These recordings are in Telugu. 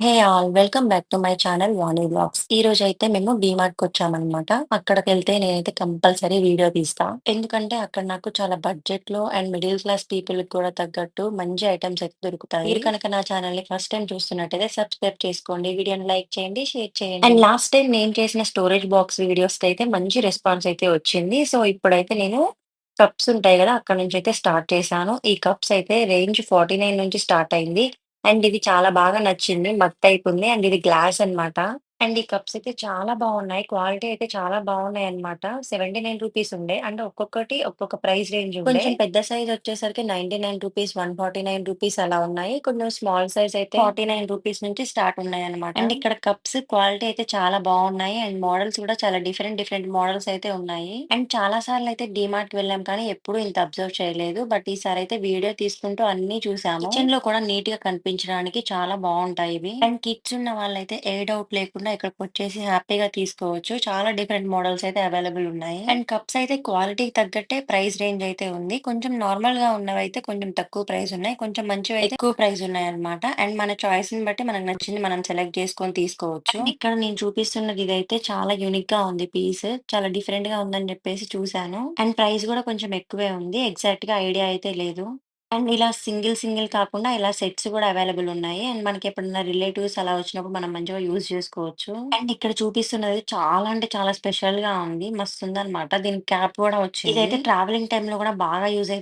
Hey all! Welcome back to my channel Vani రోజు అయితే మేము డీమార్ట్‌కొచ్చామనమాట. అక్కడికెళ్తే నేనైతే కంపల్సరీ వీడియో తీస్తా. ఎందుకంటే అక్కడ నాకు చాలా బడ్జెట్‌లో అండ్ మిడిల్ క్లాస్ పీపుల్‌కి కూడా తగ్గట్టు మంచి ఐటమ్స్ అయితే దొరుకుతాయి. మీరు కనుక నా ఛానల్ని ఫస్ట్ టైం చూస్తున్నట్టయితే సబ్స్క్రైబ్ చేసుకోండి. వీడియోని లైక్ చేయండి, షేర్ చేయండి. అండ్ లాస్ట్ టైం నేను చేసిన స్టోరేజ్ బాక్స్ వీడియోస్ అయితే మంచి రెస్పాన్స్ అయితే వచ్చింది. సో, ఇప్పుడైతే నేను కప్స్ ఉంటాయి గదా! అక్కడి నుంచయితే స్టార్ట్ చేశాను. ఈ కప్స్ అయితే రేంజ్ 49 నుంచి స్టార్ట్ అయింది. అండ్ ఇది చాలా బాగా నచ్చింది. మగ్ టైప్ అండ్ ఇది గ్లాస్ అన్నమాట. అండ్ ఈ కప్స్ అయితే చాలా బాగున్నాయి. క్వాలిటీ అయితే చాలా బాగున్నాయన్నమాట. రూ. 79 ఉండే. అంటే ఒక్కొక్కటి ఒక్కొక్క ప్రైస్ రేంజ్ ఉండే. కొంచెం పెద్ద సైజ్ వచ్చేసరికి రూ. 99, రూ. 149 అలా ఉన్నాయి. కొంచెం స్మాల్ సైజ్ అయితే రూ. 49 నుంచి స్టార్ట్ ఉన్నాయన్నమాట. అండ్ ఇక్కడ కప్స్ క్వాలిటీ అయితే చాలా బాగున్నాయి. అండ్ మోడల్స్ కూడా చాలా డిఫరెంట్ డిఫరెంట్ మోడల్స్ అయితే ఉన్నాయి. అండ్ చాలా సార్లు అయితే డీమార్ట్‌కి వెళ్ళాం కానీ ఎప్పుడు ఇంత అబ్జర్వ్ చేయలేదు. బట్ ఈసారి అయితే వీడియో తీసుకుంటూ అన్నీ చూసాము. కిచెన్‌లో కూడా నీట్‌గా కనిపించడానికి చాలా బావుంటాయి ఇవి. అండ్ కిడ్స్ ఉన్న వాళ్ళైతే ఏ డౌట్ లేకుండా ఇక్కడికొచ్చేసి హ్యాపీగా తీసుకోవచ్చు. చాలా డిఫరెంట్ మోడల్స్ అయితే అవైలబుల్ ఉన్నాయి. అండ్ కప్స్ అయితే క్వాలిటీకి తగ్గట్టే ప్రైస్ రేంజ్ అయితే ఉంది. కొంచెం నార్మల్గా ఉన్నవి అయితే కొంచెం తక్కువ ప్రైస్ ఉన్నాయి. కొంచెం మంచివైతే ఎక్కువ ప్రైస్ ఉన్నాయి అనమాట అండ్ మన చాయిస్ని బట్టి మనకు నచ్చింది మనం సెలెక్ట్ చేసుకొని తీసుకోవచ్చు. ఇక్కడ నేను చూపిస్తున్నది ఇదైతే చాలా యూనిక్గా ఉంది పీస్. చాలా డిఫరెంట్గా ఉందని చెప్పేసి చూసాను. అండ్ ప్రైస్ కూడా కొంచెం ఎక్కువే ఉంది. ఎగ్జాక్ట్‌గా ఐడియా అయితే లేదు. అండ్ ఇలా సింగిల్ సింగిల్ కాకుండా ఇలా సెట్స్ కూడా అవైలబుల్ ఉన్నాయి. అండ్ మనకి ఎప్పుడన్నా రిలేటివ్స్ అలా వచ్చినప్పుడు మనం మంచిగా యూజ్ చేసుకోవచ్చు. అండ్ ఇక్కడ చూపిస్తున్నది చాలా అంటే చాలా స్పెషల్‌గా ఉంది. మస్తుందన్నమాట. దీనికి క్యాప్ కూడా వచ్చింది. ఇదైతే ట్రావెలింగ్ టైమ్‌లో కూడా బాగా యూజ్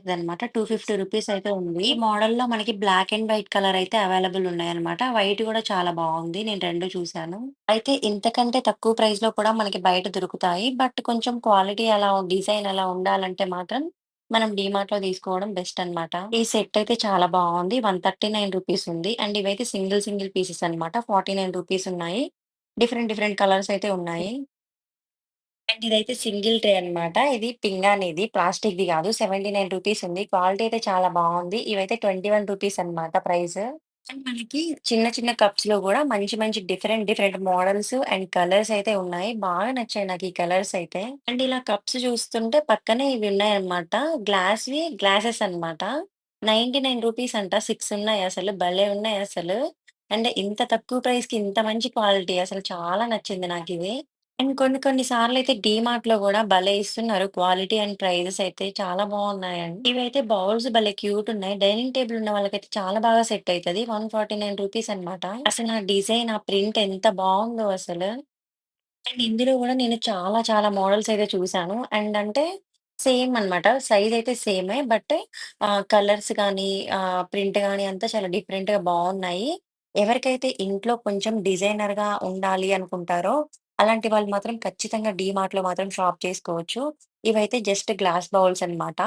టూ రూ. 250 అయితే ఉంది. ఈ మోడల్‌లో మనకి బ్లాక్ అండ్ వైట్ కలర్ అయితే అవైలబుల్ ఉన్నాయన్నమాట. వైట్ కూడా చాలా బాగుంది. నేను 2 చూసాను. అయితే ఇంతకంటే తక్కువ ప్రైస్‌లో కూడా మనకి బయట దొరుకుతాయి. బట్ కొంచెం క్వాలిటీ అలా డిజైన్ అలా ఉండాలంటే మాత్రం మనం డీమార్ట్‌లో తీసుకోవడం బెస్ట్ అన్నమాట. ఈ సెట్ అయితే చాలా బాగుంది. రూ. 139 ఉంది. అండ్ ఇవైతే సింగిల్ సింగిల్ పీసెస్ అన్నమాట. రూ. 49 ఉన్నాయి. డిఫరెంట్ డిఫరెంట్ కలర్స్ అయితే ఉన్నాయి. అండ్ ఇదైతే సింగిల్ ట్రే అన్నమాట. ఇది పింగాణిది. ప్లాస్టిక్‌ది కాదు. రూ. 79 ఉంది. క్వాలిటీ అయితే చాలా బాగుంది. ఇవైతే రూ. 21 అన్నమాట ప్రైస్. అండ్ మనకి చిన్న చిన్న కప్స్లో కూడా మంచి మంచి different different models and colours అయితే ఉన్నాయి. బాగా నచ్చాయి నాకు ఈ కలర్స్ అయితే. అండ్ ఇలా కప్స్ చూస్తుంటే పక్కనే ఇవి ఉన్నాయన్నమాట. గ్లాస్‌వి గ్లాసెస్ అన్నమాట. రూ. 99 అంట. 6 ఉన్నాయి అసలు. భలే ఉన్నాయి అసలు. అండ్ ఇంత తక్కువ ప్రైస్‌కి ఇంత మంచి క్వాలిటీ అసలు చాలా నచ్చింది నాకిది. అండ్ కొన్ని కొన్ని సార్లయితే డీమార్ట్‌లో గూడా భలే ఇస్తున్నారు. క్వాలిటీ అండ్ ప్రైజెస్ అయితే చాలా బాగున్నాయండి. ఇవైతే బౌల్స్ భలే క్యూట్ ఉన్నాయి. డైనింగ్ టేబుల్ ఉన్న వాళ్ళకైతే చాలా బాగా సెట్ అయితది. రూ. 149 అన్నమాట. అసలు ఆ డిజైన్, ఆ ప్రింట్ ఎంత బావుందో అసలు. అండ్ ఇందులో గూడా నేను చాలా చాలా మోడల్స్ అయితే చూసాను. అండ్ అంటే సేమ్ అన్నమాట. సైజ్ అయితే సేమే. బట్ ఆహ్, కలర్స్ గానీ, ఆహ్, ప్రింట్ గానీ అంతా చాలా డిఫరెంట్‌గా బావున్నాయి. ఎవరికైతే ఇంట్లో కొంచెం డిజైనర్‌గా ఉండాలి అనుకుంటారో, అలాంటి వాళ్ళు మాత్రం ఖచ్చితంగా డీమార్ట్‌లో మాత్రం షాప్ చేసుకోవచ్చు. ఇవైతే జస్ట్ గ్లాస్ బౌల్స్ అన్నమాట.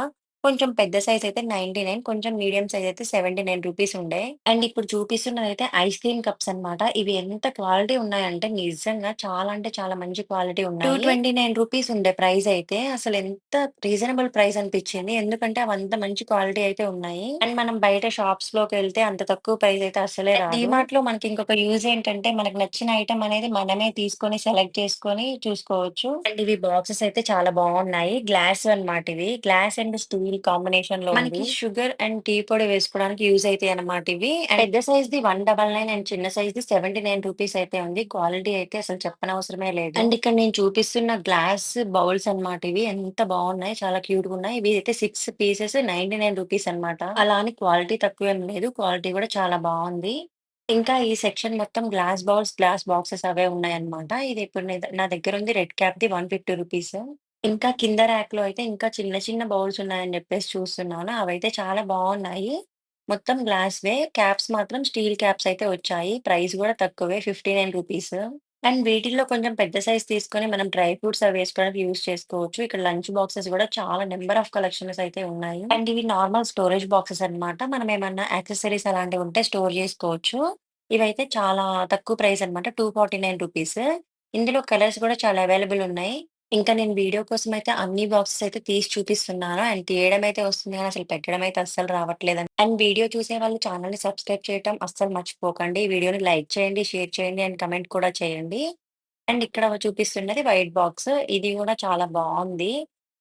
కొంచెం పెద్ద సైజ్ అయితే 99 కొంచెం మీడియం సైజ్ అయితే రూ. 79 ఉండే. అండ్ ఇప్పుడు చూపిస్తున్నదైతే ఐస్ క్రీమ్ కప్స్ అన్నమాట. ఇవి ఎంత క్వాలిటీ ఉన్నాయంటే నిజంగా చాలా అంటే చాలా మంచి క్వాలిటీ ఉన్నాయి. రూ. 229 ఉండే ప్రైస్ అయితే అసలు ఎంత రీజనబుల్ ప్రైస్ అనిపించింది. ఎందుకంటే అవంత మంచి క్వాలిటీ అయితే ఉన్నాయి. అండ్ మనం బయట షాప్స్‌లోకెళ్తే అంత తక్కువ ప్రైస్ అయితే అస్సలే రాదు. డీమార్ట్‌లో మనకి ఇంకొక యూజ్ ఏంటంటే మనకు నచ్చిన ఐటెమ్ అనేది మనమే తీసుకొని సెలెక్ట్ చేసుకొని చూసుకోవచ్చు. అండ్ ఇవి బాక్సెస్ అయితే చాలా బాగున్నాయి. గ్లాస్ అన్నమాట ఇవి. గ్లాస్ అండ్ స్టీల్ కాంబినేషన్‌లో ఉంది. మనకి షుగర్ అండ్ టీ పొడి వేసుకోవడానికి యూజ్ అయితాయి అన్నమాట ఇవి. అండ్ పెద్ద సైజ్‌ది 199 అండ్ చిన్న సైజ్‌ది రూ. 79 అయితే ఉంది. క్వాలిటీ అయితే అసలు చెప్పనవసరమే లేదు. అండ్ ఇక్కడ నేను చూపిస్తున్న గ్లాస్ బౌల్స్ అన్నమాట ఇవి. ఎంత బాగున్నాయి. చాలా క్యూట్‌గా ఉన్నాయి. ఇవి అయితే 6 పీసెస్ రూ. 99 అన్నమాట. అలా అని క్వాలిటీ తక్కువేం లేదు. క్వాలిటీ కూడా చాలా బావుంది. ఇంకా ఈ సెక్షన్ మొత్తం గ్లాస్ బౌల్స్, గ్లాస్ బాక్సెస్ అవే ఉన్నాయన్నమాట. ఇది ఇప్పుడు నే నా దగ్గర ఉంది రెడ్ క్యాప్‌ది రూ. 150 ఇంకా కింద ర్యాక్‌లో అయితే ఇంకా చిన్న చిన్న బౌల్స్ ఉన్నాయని చెప్పేసి చూస్తున్నాను. అవైతే చాలా బావున్నాయి. మొత్తం గ్లాస్‌వే. క్యాప్స్ మాత్రం స్టీల్ క్యాప్స్ అయితే వచ్చాయి. ప్రైస్ కూడా తక్కువే ఫిఫ్టీ నైన్ రూపీస్ అండ్ వీటిల్లో కొంచెం పెద్ద సైజ్ తీసుకొని మనం డ్రై ఫ్రూట్స్ అవి వేసుకోవడానికి యూజ్ చేసుకోవచ్చు. ఇక్కడ లంచ్ బాక్సెస్ కూడా చాలా నంబర్ ఆఫ్ కలెక్షన్స్ అయితే ఉన్నాయి. అండ్ ఇవి నార్మల్ స్టోరేజ్ బాక్సెస్ అన్నమాట. మనం ఏమన్నా యాక్సెసరీస్ అలాంటివి ఉంటే స్టోర్ చేసుకోవచ్చు. ఇవైతే చాలా తక్కువ ప్రైస్ అన్నమాట. రూ. 249 ఇందులో కలర్స్ కూడా చాలా అవైలబుల్ ఉన్నాయి. ఇంకా నేను వీడియో కోసం అయితే అన్ని బాక్సెస్ అయితే తీసి చూపిస్తున్నాను. అండ్ తీయడం అయితే వస్తుంది గానీ అసలు పెట్టడం అయితే అస్సలు రావట్లేదండి. అండ్ వీడియో చూసే వాళ్ళు ఛానెల్‌ని సబ్స్క్రైబ్ చేయటం అస్సలు మర్చిపోకండి. వీడియోని లైక్ చేయండి, షేర్ చేయండి అండ్ కమెంట్ కూడా చేయండి. అండ్ ఇక్కడ చూపిస్తున్నది వైట్ బాక్స్. ఇది కూడా చాలా బావుంది.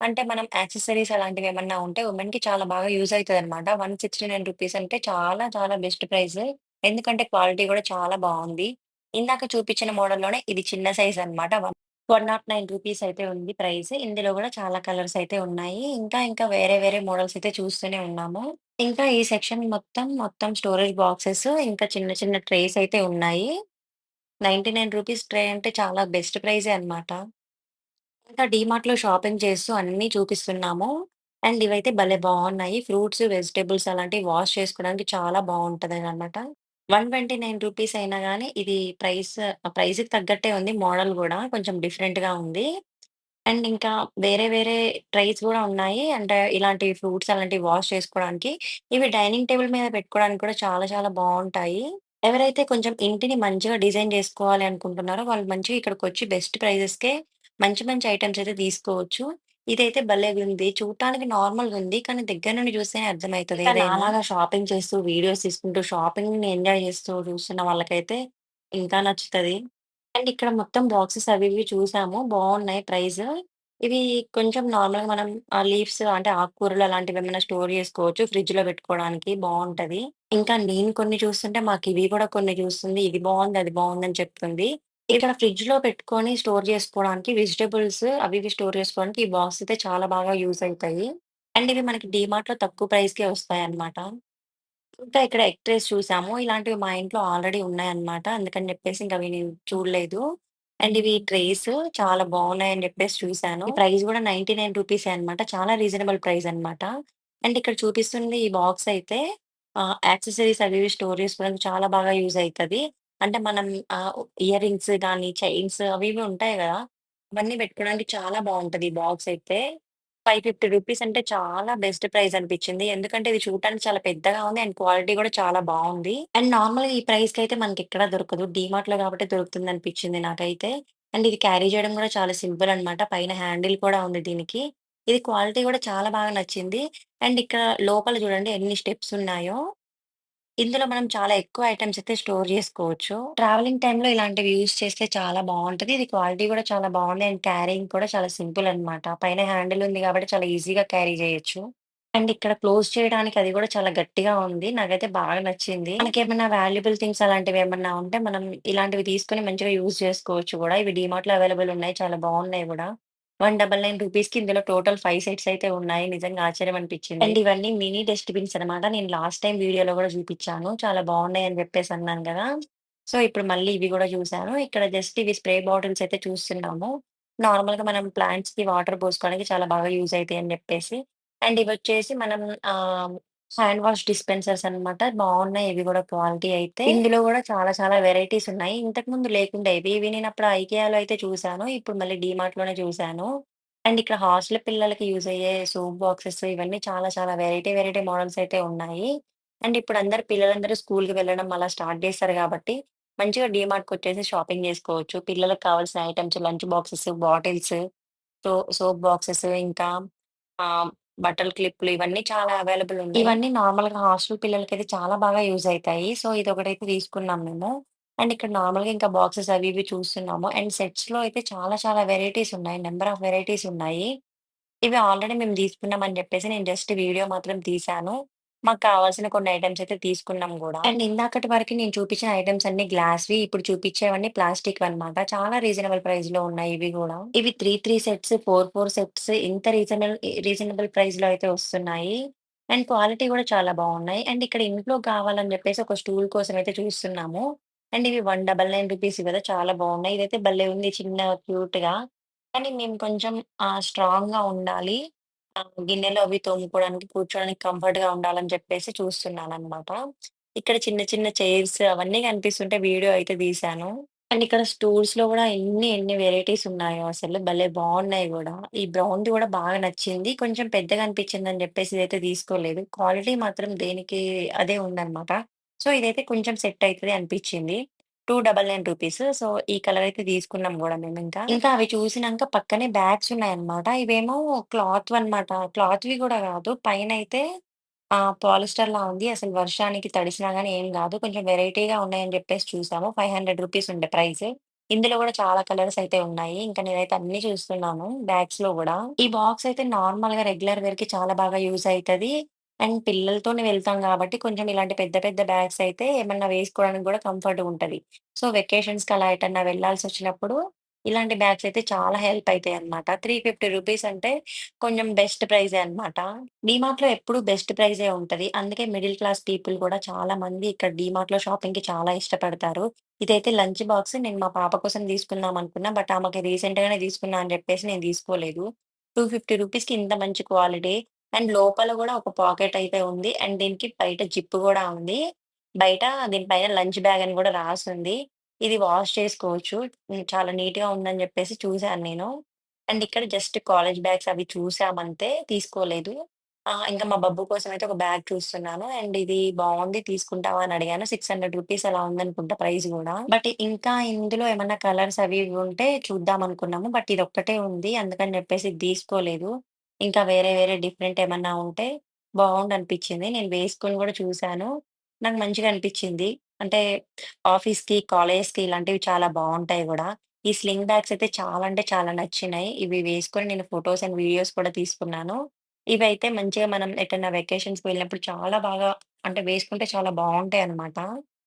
అంటే మనం యాక్సెసరీస్ అలాంటివి ఏమన్నా ఉంటే వుమెన్‌కి చాలా బాగా యూజ్ అవుతుందన్నమాట వన్ సిక్స్టీ నైన్ రూపీస్ అంటే చాలా చాలా బెస్ట్ ప్రైస్. ఎందుకంటే క్వాలిటీ గూడా చాలా బావుంది. ఇందాక చూపించిన మోడల్‌లోనే ఇది చిన్న సైజ్ అన్నమాట. వన్ రూ. 109 అయితే ఉంది ప్రైస్. ఇందులో గూడా చాలా కలర్స్ అయితే ఉన్నాయి. ఇంకా ఇంకా వేరే వేరే మోడల్స్ అయితే చూస్తూనే ఉన్నాము. ఇంకా ఈ సెక్షన్ మొత్తం, మొత్తం స్టోరేజ్ బాక్సెస్ ఇంకా చిన్న చిన్న ట్రేస్ అయితే ఉన్నాయి. నైన్టీ నైన్ రూపీస్ ట్రే అంటే చాలా బెస్ట్ ప్రైజే అన్నమాట. ఇంకా డీమార్ట్‌లో షాపింగ్ చేస్తూ అన్నీ చూపిస్తున్నాము. అండ్ ఇవైతే భలే బావున్నాయి. ఫ్రూట్స్, వెజిటబుల్స్ అలాంటివి వాష్ చేసుకోవడానికి చాలా బావుంటదనమాట. రూ. 129 అయినా గానీ ఇది ప్రైస్ ప్రైస్‌కి తగ్గట్టే ఉంది. మోడల్ గూడా కొంచెం డిఫరెంట్‌గా ఉంది. అండ్ ఇంకా వేరే వేరే ట్రైస్ గూడా ఉన్నాయి. అంటే ఇలాంటి ఫ్రూట్స్ అలాంటివి వాష్ చేసుకోవడానికి. ఇవి డైనింగ్ టేబుల్ మీద పెట్టుకోవడానికి కూడా చాలా చాలా బావుంటాయి. ఎవరైతే కొంచెం ఇంటిని మంచిగా డిజైన్ జేసుకోవాలి అనుకుంటున్నారో వాళ్ళు మంచిగా ఇక్కడికొచ్చి బెస్ట్ ప్రైజెస్‌కే మంచి మంచి ఐటెమ్స్ అయితే తీసుకోవచ్చు. ఇదైతే భలేగుంది. చూడటానికి నార్మల్‌గుంది. కానీ దగ్గర నుండి చూస్తేనే అర్థమైతది ఇంకా ఏదైనా. నాలాగా షాపింగ్ చేస్తూ, వీడియోస్ తీసుకుంటూ, షాపింగ్‌ని ఎంజాయ్ చేస్తూ చూస్తున్న వాళ్ళకైతే ఇంకా నచ్చుతది. అండ్ ఇక్కడ మొత్తం బాక్సెస్ అవి ఇవి చూసాము. బావున్నాయి ప్రైస్. ఇవి కొంచెం నార్మల్‌గా మనం ఆహ్, లీవ్స్ అంటే ఆకుకూరలు అలాంటివేమైనా స్టోర్ చేసుకోవచ్చు. ఫ్రిడ్జ్‌లో పెట్టుకోవడానికి బావుంటది. ఇంకా నేను కొన్ని చూస్తుంటే మా కివి కూడా కొన్ని చూస్తుంది. ఇది బావుంది, అది బావుందని చెప్తుంది. ఇక్కడ ఫ్రిడ్జ్‌లో పెట్టుకొని స్టోర్ చేసుకోవడానికి వెజిటబుల్స్ అవి ఇవి స్టోర్ చేసుకోవడానికి ఈ బాక్స్ అయితే చాలా బాగా యూజ్ అయితాయి. అండ్ ఇవి మనకి డీమార్ట్‌లో తక్కువ ప్రైస్‌కే వస్తాయన్నమాట. ఇంకా ఇక్కడ ఎగ్ ట్రేస్ చూసాము. ఇలాంటివి మా ఇంట్లో ఆల్రెడీ ఉన్నాయన్నమాట. అందుకని చెప్పేసి ఇంక అవి నేను చూడలేదు. అండ్ ఇవి ట్రేస్ చాలా బావున్నాయని చెప్పేసి చూసాను. ఈ ప్రైస్ కూడా రూ. 99 అన్నమాట. చాలా రీజనబుల్ ప్రైస్ అన్నమాట. అండ్ ఇక్కడ చూపిస్తుంది ఈ బాక్స్ అయితే ఆహ్, యాక్సెసరీస్ అవి ఇవి స్టోర్ చేసుకోవడానికి చాలా బాగా యూజ్ అయితది. అంటే మనం ఆహ్, ఇయర్ రింగ్స్ గానీ, చైన్స్ అవి ఇవి ఉంటాయి గదా! అవన్నీ పెట్టుకోవడానికి చాలా బావుంటది ఈ బాక్స్ అయితే. రూ. 550 అంటే చాలా బెస్ట్ ప్రైస్ అనిపిచ్చింది. ఎందుకంటే ఇది చూడటానికి చాలా పెద్దగా ఉంది. అండ్ క్వాలిటీ కూడా చాలా బావుంది. అండ్ నార్మల్‌గా ఈ ప్రైస్‌కైతే మనకెక్కడ దొరకదు. డీమార్ట్‌లో కాబట్టి దొరుకుతుందనిపిచ్చింది నాకైతే. అండ్ ఇది క్యారీ చేయడం కూడా చాలా సింపుల్ అనమాట. పైన హ్యాండిల్ కూడా ఉంది దీనికి. ఇది క్వాలిటీ కూడా చాలా బాగా నచ్చింది. అండ్ ఇక్కడ లోపల చూడండి ఎన్ని స్టెప్స్ ఉన్నాయో. ఇందులో మనం చాలా ఎక్కువ ఐటెమ్స్ అయితే స్టోర్ చేసుకోవచ్చు ట్రావెలింగ్ టైమ్‌లో ఇలాంటివి యూజ్ చేస్తే చాలా బావుంటది. ఇది క్వాలిటీ గూడా చాలా బావుంది. అండ్ క్యారింగ్ కూడా చాలా సింపుల్ అనమాట. పైన హ్యాండిల్ ఉంది గాబట్టి చాలా ఈజీగా క్యారీ జేయొచ్చు. అండ్ ఇక్కడ క్లోజ్ చేయడానికి అది గూడా చాలా గట్టిగా ఉంది. నాకైతే బాగా నచ్చింది. మనకేమన్నా వాల్యుబుల్ థింగ్స్ అలాంటివేమన్నా ఉంటే మనం ఇలాంటివి తీసుకొని మంచిగా యూజ్ చేసుకోవచ్చు గూడా. ఇవి డీమార్ట్‌లో అవైలబుల్ ఉన్నాయి. చాలా బావున్నాయి గూడా. రూ. 199కి ఇందులో టోటల్ 5 సెట్స్ అయితే ఉన్నాయి. నిజంగా ఆశ్చర్యం అనిపించింది అండ్ ఇవన్నీ మినీ డస్ట్‌బిన్స్ అనమాట. నేను లాస్ట్ టైమ్ వీడియోలో గూడా చూపిచ్చాను. చాలా బావున్నాయని జెప్పేసి అన్నాను గదా! సో, ఇప్పుడు మళ్ళీ ఇవి గూడా చూసాను. ఇక్కడ జస్ట్ ఇవి స్ప్రే బాటిల్స్ అయితే చూస్తున్నాము. నార్మల్‌గా మనం ప్లాంట్స్‌కి వాటర్ పోసుకోవడానికి చాలా బాగా యూజ్ అయితాయని జెప్పేసి. అండ్ ఇవొచ్చేసి మనం ఆహ్, హ్యాండ్ వాష్ డిస్పెన్సర్స్ అనమాట. బావున్నాయి ఇవి గూడా క్వాలిటీ అయితే. ఇందులో గూడా చాలా చాలా వెరైటీస్ ఉన్నాయి. ఇంతకుముందు లేకుండే ఇవి. ఇవి నేనప్పుడు ఐకియాలో అయితే చూసాను. ఇప్పుడు మళ్ళీ డీమార్ట్‌లోనే చూసాను. అండ్ ఇక్కడ హాస్టల్ పిల్లలకి యూజ్ అయ్యే సోప్ బాక్సెస్ ఇవన్నీ చాలా చాలా వెరైటీ వెరైటీ మోడల్స్ అయితే ఉన్నాయి. అండ్ ఇప్పుడు అందరు పిల్లలందరూ స్కూల్‌కి వెళ్ళడం అలా స్టార్ట్ చేస్తారు గాబట్టి, మంచిగా డీమార్ట్‌కొచ్చేసి షాపింగ్ జేసుకోవచ్చు. పిల్లలకి కావాల్సిన items lunch boxes, bottles, so soap boxes ఇంకా ఆహ్, బట్టల క్లిప్లు ఇవన్నీ చాలా అవైలబుల్ ఉన్నాయి. ఇవన్నీ నార్మల్‌గా హాస్టల్ పిల్లలకైతే చాలా బాగా యూజ్ అయితాయి. సో, ఇదొకటైతే తీసుకున్నాం మేము. అండ్ ఇక్కడ నార్మల్‌గా ఇంకా బాక్సెస్ అవి ఇవి చూస్తున్నాము. అండ్ సెట్స్‌లో అయితే చాలా చాలా వెరైటీస్ ఉన్నాయి. నంబర్ ఆఫ్ వెరైటీస్ ఉన్నాయి. ఇవి ఆల్రెడీ మేము తీసుకున్నాం అని చెప్పేసి నేను జస్ట్ వీడియో మాత్రం తీశాను. మాకు కావాల్సిన కొన్ని ఐటెమ్స్ అయితే తీసుకున్నాం గూడా. అండ్ ఇందాకటి వరకు నేను చూపించిన ఐటెమ్స్ అన్నీ గ్లాస్‌వి. ఇప్పుడు చూపించేవన్నీ ప్లాస్టిక్‌వన్నమాట. చాలా రీజనబుల్ ప్రైస్‌లో ఉన్నాయి ఇవి గూడా. ఇవి 3, 3 సెట్స్, 4, 4 సెట్స్ ఇంత రీజనల్ రీజనబుల్ ప్రైస్‌లో అయితే వస్తున్నాయి. అండ్ క్వాలిటీ గూడా చాలా బావున్నాయి. అండ్ ఇక్కడ ఇంట్లో కావాలని జెప్పేసి ఒక స్టూల్ కోసం అయితే చూస్తున్నాము. అండ్ ఇవి రూ. 199 కదా! చాలా బావున్నాయి. ఇదైతే భలే ఉంది చిన్న క్యూట్‌గా. కానీ మేము కొంచెం ఆహ్, స్ట్రాంగ్‌గా ఉండాలి. గిన్నెలో గిన్నెలు అవి తోముకోవడానికి, కూర్చోడానికి కంఫర్ట్‌గా ఉండాలని చెప్పేసి చూస్తున్నాననమాట. ఇక్కడ చిన్న చిన్న చైర్స్ అవన్నీ కనిపిస్తుంటే వీడియో అయితే తీశాను. అండ్ ఇక్కడ స్టూల్స్‌లో గూడా ఎన్ని ఎన్ని వెరైటీస్ ఉన్నాయో అసలు భలే బాగున్నాయి గూడా. ఈ బ్రౌన్‌ది గూడా బాగా నచ్చింది. కొంచెం పెద్దగా అనిపించిందని చెప్పేసి ఇదైతే తీసుకోలేదు. క్వాలిటీ మాత్రం దేనికి అదే ఉందనమాట. సో, ఇదైతే కొంచెం సెట్ అయితది two double nine rupees so, ఈ కలర్ అయితే తీసుకున్నాం కూడా మేము ఇంకా ఇంకా అవి చూసినాక పక్కనే బ్యాగ్స్ ఉన్నాయన్నమాట. ఇవేమో క్లాత్ క్లాత్‌వన్నమాట. క్లాత్‌వి కాదు పైన అయితే పాలిస్టర్ లా ఉంది. అసలు వర్షానికి తడిసినా గానీ ఏం కాదు కొంచెం వెరైటీగా ఉన్నాయని చెప్పేసి చూసాము. రూ. 500 ఉండే ప్రైస్. ఇందులో కూడా చాలా కలర్స్ అయితే ఉన్నాయి. ఇంకా నేనైతే అన్ని చూస్తున్నాను బ్యాగ్స్లో కూడా ఈ బాక్స్ అయితే నార్మల్‌గా రెగ్యులర్ వేర్‌కి చాలా బాగా యూజ్ అవుతుంది అండ్ పిల్లలతోనే వెళ్తాం కాబట్టి కొంచెం ఇలాంటి పెద్ద పెద్ద బ్యాగ్స్ అయితే ఏమన్నా వేసుకోవడానికి గూడా కంఫర్ట్‌గుంటది. సో, వెకేషన్స్‌కి అలా ఎటన్నా వెళ్ళాల్సొచ్చినప్పుడు ఇలాంటి బ్యాగ్స్ అయితే చాలా హెల్ప్ అయితాయన్నమాట. 350 రూపీస్ అంటే కొంచెం బెస్ట్ ప్రైజే అన్నమాట. డీమార్ట్‌లో ఎప్పుడు బెస్ట్ ప్రైజే ఉంటది. అందుకే మిడిల్ క్లాస్ పీపుల్ కూడా చాలా మంది ఇక్కడ డీమార్ట్‌లో షాపింగ్‌కి చాలా ఇష్టపడతారు. ఇదైతే లంచ్ బాక్స్ నేను మా పాప కోసం తీసుకుందాం అనుకున్నా. బట్ ఆమెకి రీసెంట్‌గానే తీసుకున్నా అని చెప్పేసి నేను తీసుకోలేదు. 250 రూపీస్‌కి ఇంత మంచి క్వాలిటీ అండ్ లోపల కూడా ఒక పాకెట్ అయితే ఉంది. అండ్ దీనికి బయట జిప్ గూడా ఉంది. బయట దీని పైన లంచ్ బ్యాగ్ అని గూడా రాసుంది. ఇది వాష్ చేసుకోవచ్చు. హ్మ్. చాలా నీట్‌గా ఉందని జెప్పేసి చూసాను నేను. అండ్ ఇక్కడ జస్ట్ కాలేజ్ బ్యాగ్స్ అవి చూసామంతే తీసుకోలేదు. ఆహ్, ఇంకా మా బబ్బు కోసం అయితే ఒక బ్యాగ్ చూస్తున్నాను. అండ్ ఇది బావుంది తీసుకుంటావా అని అడిగాను. 600 రూపీస్ అలా ఉందనుకుంటా ప్రైస్ గూడా. బట్ ఇంకా ఇందులో ఏమన్నా కలర్స్ అవి ఇవి ఉంటే చూద్దాం అనుకున్నాము. బట్ ఇదొక్కటే ఉంది. అందుకని జెప్పేసి ఇది తీసుకోలేదు. ఇంకా వేరే వేరే డిఫరెంట్ ఏమన్నా ఉంటే బావుండనిపించింది. నేను వేసుకొని గూడా చూశాను నాకు మంచిగా అనిపించింది. అంటే ఆఫీస్‌కి, కాలేజ్‌కి ఇలాంటివి చాలా బావుంటాయి గూడా. ఈ స్లింగ్ బ్యాగ్స్ అయితే చాలా అంటే చాలా నచ్చినాయి. ఇవి వేసుకొని నేను ఫోటోస్ అండ్ వీడియోస్ కూడా తీసుకున్నాను. ఇవైతే మంచిగా మనం ఎటన్నా వెకేషన్స్‌కి వెళ్ళినప్పుడు చాలా బాగా అంటే వేసుకుంటే చాలా బావుంటాయన్నమాట.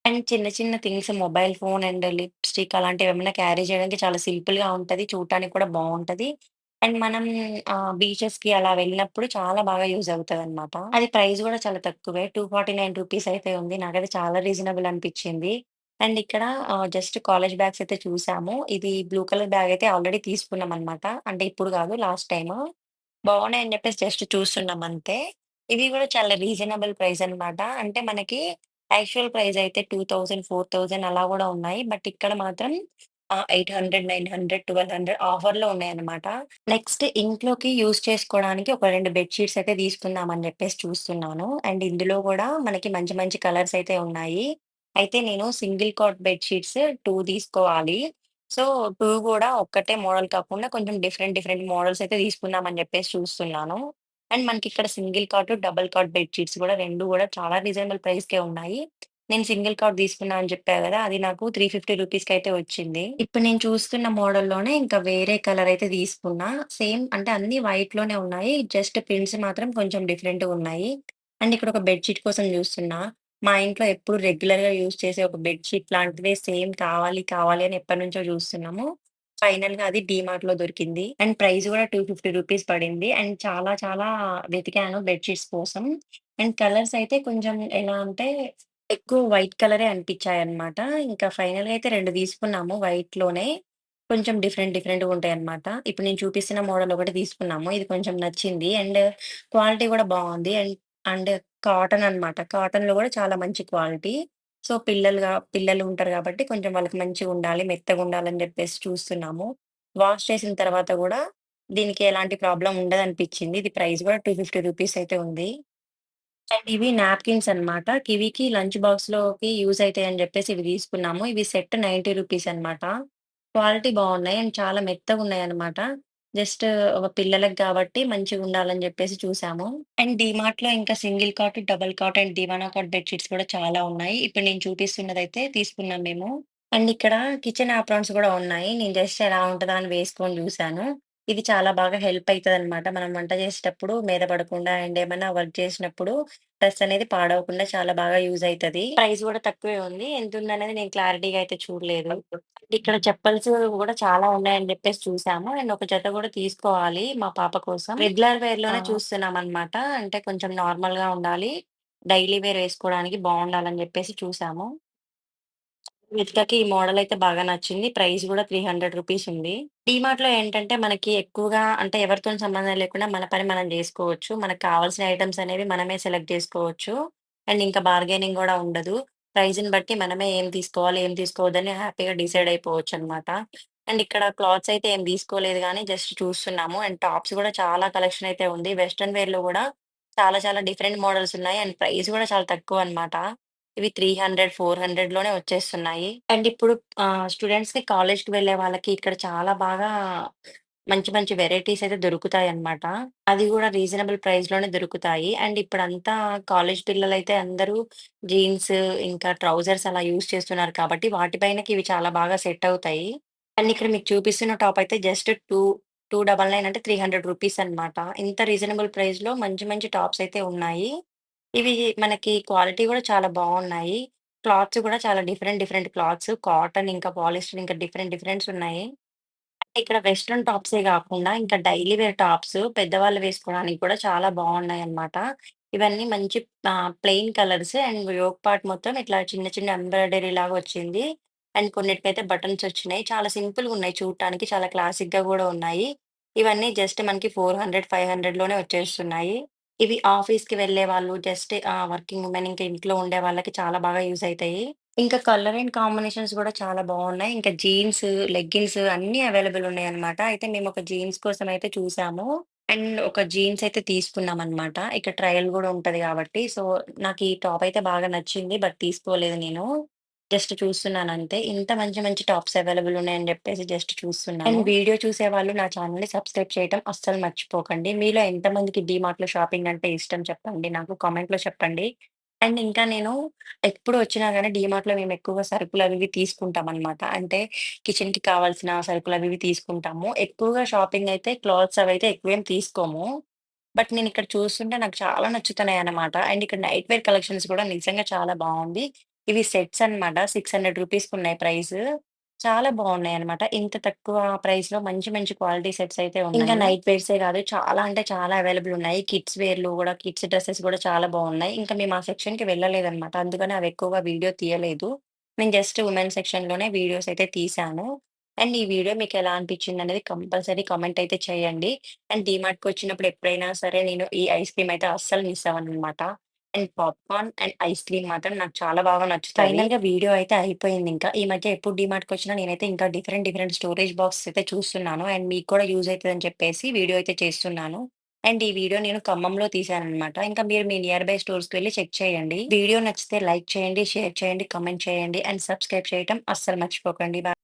అండ్ చిన్న చిన్న things mobile phone and lipstick ఏమైనా క్యారీ చేయడానికి చాలా సింపుల్‌గా ఉంటది. చూడటానికి కూడా బావుంటది. అండ్ మనం ఆహ్, బీచెస్‌కి అలా వెళ్ళినప్పుడు చాలా బాగా యూజ్ అవుతదనమాట. అది ప్రైస్ గూడా చాలా తక్కువే. 249 రూపీస్ అయితే ఉంది. నాకైతే చాలా రీజనబుల్ అనిపిచ్చింది. అండ్ ఇక్కడ ఆహ్, జస్ట్ కాలేజ్ బ్యాగ్స్ అయితే చూసాము. ఇది బ్లూ కలర్ బ్యాగ్ అయితే ఆల్రెడీ తీసుకున్నామనమాట. అంటే ఇప్పుడు గాదు లాస్ట్ టైము. అని జెప్పేసి జస్ట్ చూస్తున్నాం అంతే. ఇవి గూడా చాలా రీజనబుల్ ప్రైస్ అనమాట. అంటే మనకి యాక్చువల్ ప్రైస్ అయితే 2000, 4000 అలా గూడా ఉన్నాయి. బట్ ఇక్కడ మాత్రం ఆహ్, 800, 900, 1200 ఆఫర్‌లో ఉన్నాయన్నమాట. నెక్స్ట్ ఇంట్లోకి యూజ్ చేసుకోవడానికి ఒక 2 బెడ్ షీట్స్ అయితే తీసుకుందాం అని జెప్పేసి చూస్తున్నాను. అండ్ ఇందులో గూడా మనకి మంచి మంచి కలర్స్ అయితే ఉన్నాయి. అయితే నేను సింగిల్ కాట్ బెడ్ షీట్స్ 2 తీసుకోవాలి. సో, 2 గూడా ఒక్కటే మోడల్ కాకుండా కొంచెం డిఫరెంట్ డిఫరెంట్ మోడల్స్ అయితే తీసుకుందాం అని జెప్పేసి చూస్తున్నాను. అండ్ మనకిక్కడ single cot, double cot bed sheets గూడా 2 గూడా చాలా రీజనబుల్ ప్రైస్‌కే ఉన్నాయి. నేను సింగిల్ కార్డ్ తీసుకున్నా అని చెప్పా కదా అది నాకు త్రీ ఫిఫ్టీ 350 అయితే వచ్చింది. ఇప్పుడు నేను చూస్తున్న మోడల్‌లోనే ఇంకా వేరే కలర్ అయితే తీసుకున్నా. సేమ్ అంటే అన్నీ వైట్‌లోనే ఉన్నాయి. జస్ట్ ప్రింట్స్ మాత్రం కొంచెం డిఫరెంట్‌గున్నాయి. అండ్ ఇక్కడ ఒక బెడ్షీట్ కోసం చూస్తున్నా. మా ఇంట్లో ఎప్పుడు రెగ్యులర్‌గా యూజ్ చేసే ఒక బెడ్షీట్ లాంటిదే సేమ్ కావాలి, కావాలి అని ఎప్పటినుంచో చూస్తున్నాము. ఫైనల్‌గా అది డీమార్ట్‌లో దొరికింది. అండ్ ప్రైస్ కూడా టూ ఫిఫ్టీ రూపీస్ పడింది. అండ్ చాలా చాలా వెతికాను బెడ్ షీట్స్ కోసం. అండ్ కలర్స్ అయితే కొంచెం ఎలా అంటే ఎక్కువ వైట్ కలరే అనిపిచ్చాయన్నమాట. ఇంకా ఫైనల్‌గా అయితే 2 తీసుకున్నాము వైట్‌లోనే. కొంచెం డిఫరెంట్ డిఫరెంట్‌గా ఉంటాయన్నమాట. ఇప్పుడు నేను చూపిస్తున్న మోడల్ ఒకటి తీసుకున్నాము. ఇది కొంచెం నచ్చింది. అండ్ క్వాలిటీ గూడా బావుంది. అండ్ అండ్ కాటన్ అన్నమాట. కాటన్‌లో గూడా చాలా మంచి క్వాలిటీ. సో, పిల్లలుగా పిల్లలు ఉంటారు గాబట్టి కొంచెం వాళ్ళకి మంచిగుండాలి, మెత్తగుండాలని జెప్పేసి చూస్తున్నాము. వాష్ చేసిన తర్వాత గూడా దీనికి ఎలాంటి ప్రాబ్లమ్ ఉండదనిపిచ్చింది. ఇది ప్రైస్ గూడా 250 రూపీస్ అయితే ఉంది. అండ్ ఇవి నాప్కిన్స్ అన్నమాట. కివికి లంచ్ బాక్స్లోకి యూజ్ అవుతాయని చెప్పేసి ఇవి తీసుకున్నాము. ఇవి సెట్ 90 రూపీస్ అన్నమాట. క్వాలిటీ బాగున్నాయి అండ్ చాలా మెత్తగా ఉన్నాయి అనమాట జస్ట్ ఒక పిల్లలకి మంచిగా ఉండాలని చెప్పేసి చూసాము. అండ్ డిమార్ట్లో ఇంకా single cot, double cot and Diwana cot bedsheets కూడా చాలా ఉన్నాయి. ఇప్పుడు నేను చూపిస్తున్నదైతే తీసుకున్నాం మేము. అండ్ ఇక్కడ కిచెన్ ఆప్రాన్స్ కూడా ఉన్నాయి. నేను జస్ట్ ఎలా ఉంటుందా అని వేసుకొని చూసాను ఇది చాలా బాగా హెల్ప్ అయితదనమాట. మనం వంట చేసేటప్పుడు మీద పడకుండా అండ్ ఏమన్నా వర్క్ చేసినప్పుడు డ్రెస్ అనేది పాడవకుండా చాలా బాగా యూజ్ అయితది. ప్రైస్ గూడా తక్కువే ఉంది. ఎంతుందనేది నేను క్లారిటీగా అయితే చూడలేదు. ఇక్కడ చెప్పల్స్ గూడా చాలా ఉన్నాయని జెప్పేసి చూసాము. అండ్ ఒక జత గూడా తీసుకోవాలి మా పాప కోసం. రెగ్యులర్ వేర్‌లోనే ఆ! చూస్తున్నామనమాట. అంటే కొంచెం నార్మల్‌గా ఉండాలి. డైలీ వేర్ వేసుకోవడానికి బావుండాలని జెప్పేసి చూసాము. వెతికాక ఈ మోడల్ అయితే బాగా నచ్చింది. ప్రైస్ గూడా 300 రూపీస్ ఉంది. డీమార్ట్‌లో ఏంటంటే మనకి ఎక్కువగా అంటే ఎవరితోని సంబంధం లేకుండా మన పని మనం జేసుకోవచ్చు. మనకు కావాల్సిన ఐటెమ్స్ అనేవి మనమే సెలెక్ట్ జేసుకోవచ్చు. అండ్ ఇంకా బార్గెనింగ్ గూడా ఉండదు. ప్రైస్‌ని బట్టి మనమే ఏం తీసుకోవాలి, ఏం తీసుకోవద్దని హ్యాపీగా డిసైడ్ అయిపోవచ్చనమాట. అండ్ ఇక్కడ క్లాత్స్ అయితే ఏం తీసుకోలేదు గానీ జస్ట్ చూస్తున్నాము. అండ్ టాప్స్ గూడా చాలా కలెక్షన్ అయితే ఉంది. వెస్టర్న్ వేర్‌లో గూడా చాలా చాలా డిఫరెంట్ మోడల్స్ ఉన్నాయి. అండ్ ప్రైస్ గూడా చాలా తక్కువనమాట. ఇవి 300, 400 లోనే వచ్చేస్తున్నాయి. అండ్ ఇప్పుడు ఆహ్, స్టూడెంట్స్‌కి కాలేజ్‌కి వెళ్ళే వాళ్ళకి ఇక్కడ చాలా బాగా మంచి మంచి వెరైటీస్ అయితే దొరుకుతాయన్నమాట. అది గూడా రీజనబుల్ ప్రైస్‌లోనే దొరుకుతాయి. అండ్ ఇప్పుడంతా కాలేజ్ పిల్లలైతే అందరూ జీన్స్ ఇంకా ట్రౌజర్స్ అలా యూజ్ చేస్తున్నారు కాబట్టి వాటి పైనకి ఇవి చాలా బాగా సెట్ అవుతాయి. అండ్ ఇక్కడ మీకు చూపిస్తున్న టాప్ అయితే జస్ట్ 2, 299 అంటే 300 రూపీస్ అన్నమాట. ఇంత రీజనబుల్ ప్రైస్‌లో మంచి మంచి టాప్స్ అయితే ఉన్నాయి. ఇవి మనకి క్వాలిటీ గూడా చాలా బావున్నాయి. క్లాత్స్ గూడా చాలా డిఫరెంట్, డిఫరెంట్ క్లాత్స్ కాటన్ ఇంకా పాలిస్టర్ ఇంకా డిఫరెంట్ డిఫరెంట్స్ ఉన్నాయి. ఇక్కడ వెస్టర్న్ టాప్సే గాకుండా ఇంకా డైలీ వేర్ టాప్స్ పెద్దవాళ్ళు వేసుకోవడానికి కూడా చాలా బావున్నాయన్నమాట. ఇవన్నీ మంచి ఆహ్, plain colours and yoke part మొత్తం ఇట్లా చిన్న చిన్న ఎంబ్రాయిడరీ లాగా వచ్చింది. అండ్ కొన్నిటికైతే బటన్స్ వచ్చినాయి. చాలా సింపుల్‌గున్నాయి చూడటానికి. చాలా క్లాసిక్‌గా గూడా ఉన్నాయి. ఇవన్నీ జస్ట్ మనకి 400, 500 లోనే వచ్చేస్తున్నాయి. ఇవి ఆఫీస్‌కి వెళ్ళేవాళ్ళు జస్ట్ ఆహ్, వర్కింగ్ ఉమెన్ ఇంకా ఇంట్లో ఉండే వాళ్ళకి చాలా బాగా యూజ్ అయితాయి. ఇంకా కలర్ అండ్ కాంబినేషన్స్ గూడా చాలా బావున్నాయి. ఇంకా జీన్స్, లెగ్గిన్స్ అన్నీ అవైలబుల్ ఉన్నాయన్నమాట. అయితే మేము ఒక జీన్స్ కోసం అయితే చూసాము. అండ్ ఒక జీన్స్ అయితే తీసుకున్నామన్నమాట. ఇక్కడ ట్రయల్ గూడా ఉంటది గాబట్టి. సో, నాకు ఈ టాప్ అయితే బాగా నచ్చింది. బట్ తీసుకోలేదు నేను. జస్ట్ చూస్తున్నాను అంతే ఇంత మంచి మంచి టాప్స్ అవైలబుల్ ఉన్నాయని చెప్పేసి జస్ట్ చూస్తున్నాను. అండ్ వీడియో చూసేవాళ్ళు నా ఛానెల్‌ని సబ్స్క్రైబ్ చేయటం అస్సలు మర్చిపోకండి. మీలో ఎంతమందికి డీమార్ట్‌లో షాపింగ్ అంటే ఇష్టం చెప్పండి నాకు కామెంట్‌లో చెప్పండి. అండ్ ఇంకా నేను ఎప్పుడు వచ్చినా గాని డీమార్ట్‌లో మేము ఎక్కువగా సరుకులు అవి ఇవి తీసుకుంటామనమాట. అంటే కిచెన్‌కి కావాల్సిన సరుకులు అవి ఇవి తీసుకుంటాము. ఎక్కువగా షాపింగ్ అయితే క్లాత్స్ అవైతే ఎక్కువేం తీసుకోము. బట్ నేనిక్కడ చూస్తుంటే నాకు చాలా నచ్చుతున్నాయన్నమాట. అండ్ ఇక్కడ నైట్ వేర్ కలెక్షన్స్ కూడా నిజంగా చాలా బావుంది. ఇవి సెట్స్ అన్నమాట. 600 రూపీస్‌కున్నాయి ప్రైస్. చాలా బావున్నాయన్నమాట. ఇంత తక్కువ ప్రైస్‌లో మంచి మంచి క్వాలిటీ సెట్స్ అయితే ఉన్నాయి. ఇంకా నైట్ వేర్సే కాదు చాలా అంటే చాలా అవైలబుల్ ఉన్నాయి. కిడ్స్ వేర్‌లో గూడా కిడ్స్ డ్రెసెస్ గూడా చాలా బావున్నాయి. ఇంకా మేము ఆ సెక్షన్‌కి వెళ్ళలేదన్నమాట. అందుకని అవి ఎక్కువగా వీడియో తీయలేదు. నేను జస్ట్ ఉమెన్ సెక్షన్‌లోనే వీడియోస్ అయితే తీశాను. అండ్ ఈ వీడియో మీకెలా అనిపించిందనేది కంపల్సరీ కామెంట్ అయితే చేయండి. అండ్ డీమార్ట్‌కొచ్చినప్పుడు ఎప్పుడైనా సరే నేను ఈ ఐస్ క్రీమ్ అయితే అస్సలు miss అవ్వననమాట. And popcorn and ice cream మాత్రం నాకు చాలా బాగా నచ్చుతాయి. ఫైనల్‌గా వీడియో అయితే అయిపోయిందింకా. ఈ మధ్య ఎప్పుడు డీమార్ట్‌కొచ్చినా నేనైతే ఇంకా డిఫరెంట్ డిఫరెంట్ స్టోరేజ్ బాక్సెస్ అయితే చూస్తున్నాను. అండ్ మీకు కూడా యూజ్ అయితదని చెప్పేసి వీడియో అయితే చేస్తున్నాను. అండ్ ఈ వీడియో నేను ఖమ్మంలో తీశాననమాట. ఇంకా మీరు మీ నియర్ బై స్టోర్స్‌కి వెళ్ళి చెక్ చేయండి. వీడియో నచ్చితే లైక్ చేయండి, షేర్ చేయండి, కామెంట్ చేయండి అండ్ సబ్స్క్రైబ్ చేయటం అస్సలు మర్చిపోకండి. బాయ్